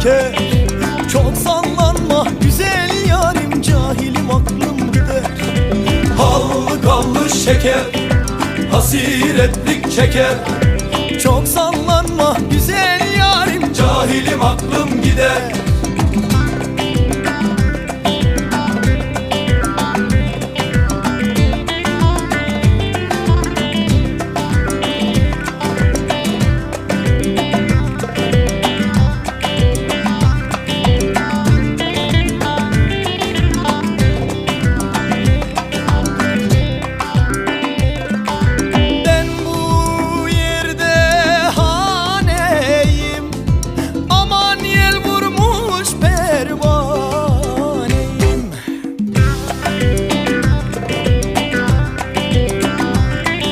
şeker Çok sallanma güzel yarim Cahilim aklım gider. Hallı kallı şeker Hasiretlik çeker. Çok sallanma